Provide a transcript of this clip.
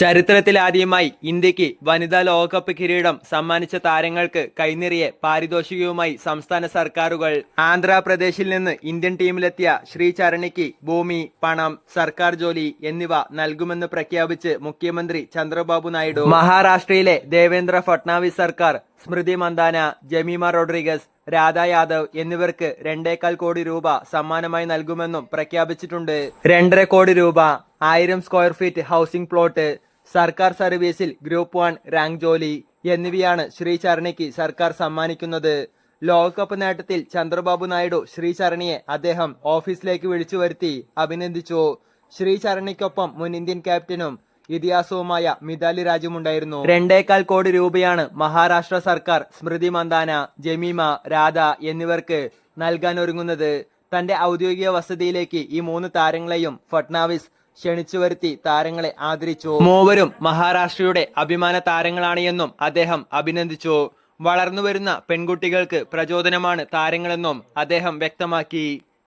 ചരിത്രത്തിലാദ്യമായി ഇന്ത്യയ്ക്ക് വനിതാ ലോകകപ്പ് കിരീടം സമ്മാനിച്ച താരങ്ങൾക്ക് കൈനിറിയെ പാരിതോഷികവുമായി സംസ്ഥാന സർക്കാരുകൾ. ആന്ധ്രാപ്രദേശിൽ നിന്ന് ഇന്ത്യൻ ടീമിലെത്തിയ ശ്രീചരണിക്ക് ഭൂമി പണം സർക്കാർ ജോലി എന്നിവ നൽകുമെന്ന് പ്രഖ്യാപിച്ച് മുഖ്യമന്ത്രി ചന്ദ്രബാബു നായിഡു. മഹാരാഷ്ട്രയിലെ ദേവേന്ദ്ര ഫട്നാവിസ് സർക്കാർ സ്മൃതി മന്ദാന ജമീമ റോഡ്രിഗസ് രാധാ യാദവ് എന്നിവർക്ക് രണ്ടേകാൽ കോടി രൂപ സമ്മാനമായി നൽകുമെന്നും പ്രഖ്യാപിച്ചിട്ടുണ്ട്. രണ്ടര കോടി രൂപ ആയിരം സ്ക്വയർ ഫീറ്റ് ഹൗസിംഗ് പ്ലോട്ട് സർക്കാർ സർവീസിൽ ഗ്രൂപ്പ് വൺ റാങ്ക് ജോലി എന്നിവയാണ് ശ്രീചരണിക്ക് സർക്കാർ സമ്മാനിക്കുന്നത്. ലോകകപ്പ് നേട്ടത്തിൽ ചന്ദ്രബാബു നായിഡു ശ്രീചരണിയെ അദ്ദേഹം ഓഫീസിലേക്ക് വിളിച്ചു വരുത്തി അഭിനന്ദിച്ചു. ശ്രീചരണിക്കൊപ്പം മുൻ ഇന്ത്യൻ ക്യാപ്റ്റനും ഇതിഹാസവുമായ മിതാലി രാജുമുണ്ടായിരുന്നു. രണ്ടേകാൽ കോടി രൂപയാണ് മഹാരാഷ്ട്ര സർക്കാർ സ്മൃതി മന്ദാന ജമീമ രാധ എന്നിവർക്ക് നൽകാൻ ഒരുങ്ങുന്നത് തന്റെ ഔദ്യോഗിക വസതിയിലേക്ക് ഈ മൂന്ന് താരങ്ങളെയും ഫട്നാവിസ് ക്ഷണിച്ചു വരുത്തി താരങ്ങളെ ആദരിച്ചു. മൂവരും മഹാരാഷ്ട്രയുടെ അഭിമാന താരങ്ങളാണ് എന്നും അദ്ദേഹം അഭിനന്ദിച്ചു. വളർന്നുവരുന്ന പെൺകുട്ടികൾക്ക് പ്രചോദനമാണ് താരങ്ങളെന്നും അദ്ദേഹം വ്യക്തമാക്കി.